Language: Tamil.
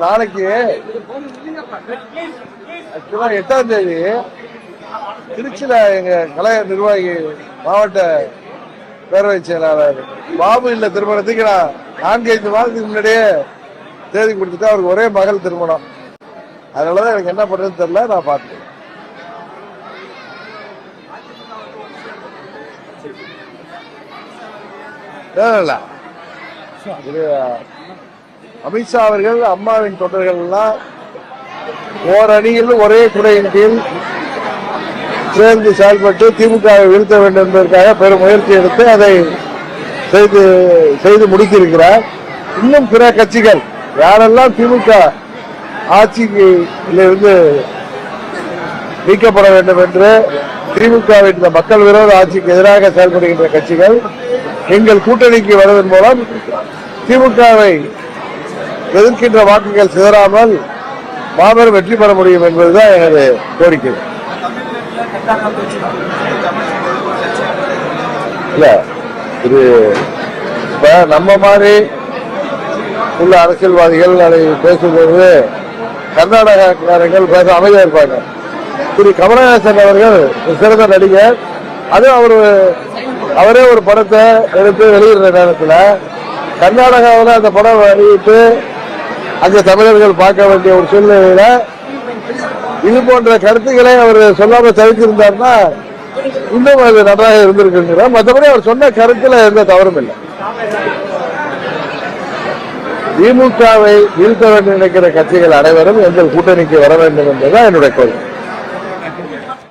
நாளைக்கு ஆக்சுவலா எட்டாம் தேதி திருச்சியில எங்க கலைய நிர்வாகி மாவட்ட பேரவை செயலாளர் பாபு இல்ல திருமணத்துக்கு நான் நான்கு ஐந்து மாதத்துக்கு முன்னாடியே தேதி கொடுத்துட்டு அவருக்கு ஒரே மகள் திருமணம். அதனாலதான் எனக்கு என்ன பண்றதுன்னு தெரியல நான் பார்த்தேன் இல்ல, இது அமித்ஷா அவர்கள் அம்மாவின் தொண்டர்கள் எல்லாம் ஓர் அணியில் ஒரே குடையின் கீழ் சேர்ந்து செயல்பட்டு திமுகவை வீழ்த்த வேண்டும் என்பதற்காக பெரும் முயற்சி எடுத்து அதை செய்து செய்து முடித்திருக்கிறார். இன்னும் பிற கட்சிகள் யாரெல்லாம் திமுக ஆட்சிக்கு இருந்து நீக்கப்பட வேண்டும் என்று திமுகவின் இந்த மக்கள் விரோத ஆட்சிக்கு எதிராக செயல்படுகின்ற கட்சிகள் எங்கள் கூட்டணிக்கு வருவதன் மூலம் திமுகவை எதிர்க்கின்ற வாக்குகள் சிதறாமல் மாபெரும் வெற்றி பெற முடியும் என்பதுதான் எனது கோரிக்கை. இல்ல இது இப்ப நம்ம மாதிரி உள்ள அரசியல்வாதிகள் அதை பேசும்போது கர்நாடகக்காரர்கள் பேச அமைதியா இருப்பாங்க. திரு கமலஹாசன் அவர்கள் சிறந்த நடிகர். அது அவர் அவரே ஒரு படத்தை எடுத்து வெளியிடுற நேரத்தில் கர்நாடகாவில் அந்த படம் வெளியிட்டு அங்கே தமிழர்கள் பார்க்க வேண்டிய ஒரு சூழ்நிலையில இது போன்ற கருத்துக்களை அவர் சொல்லாம தவிர்த்திருந்தார்னா இன்னும் அது நன்றாக இருந்திருக்குங்கிற மற்றபடி அவர் சொன்ன கருத்துல எந்த தவறும் இல்லை. திமுகவை வீழ்த்த வேண்டும் நினைக்கிற கட்சிகள் அனைவரும் எங்கள் கூட்டணிக்கு வர வேண்டும் என்பதுதான் என்னுடைய கோரிக்கை.